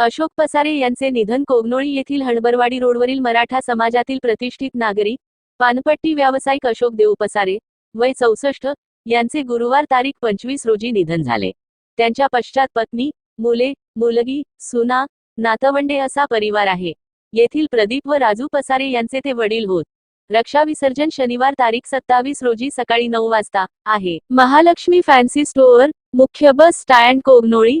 अशोक पसारे यांचे निधन कोगनोळी येथील हणबरवाडी रोडवरील मराठा समाजातील प्रतिष्ठित नागरिक पानपट्टी व्यावसायिक अशोक देव पसारे वय चौसष्ट यांचे गुरुवार तारीख पंचवीस रोजी निधन झाले. त्यांच्या पश्चात पत्नी मुले मुलगी सुना नातवंडे असा परिवार आहे. येथील प्रदीप व राजू पसारे यांचे ते वडील होत. रक्षा विसर्जन शनिवार तारीख सत्तावीस रोजी सकाळी नऊ वाजता आहे. महालक्ष्मी फॅन्सी स्टोअर मुख्य बस स्टँड कोगनोळी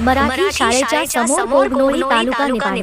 Marathi शाळेच्या समोर कोगनोळी तालुका निपाणी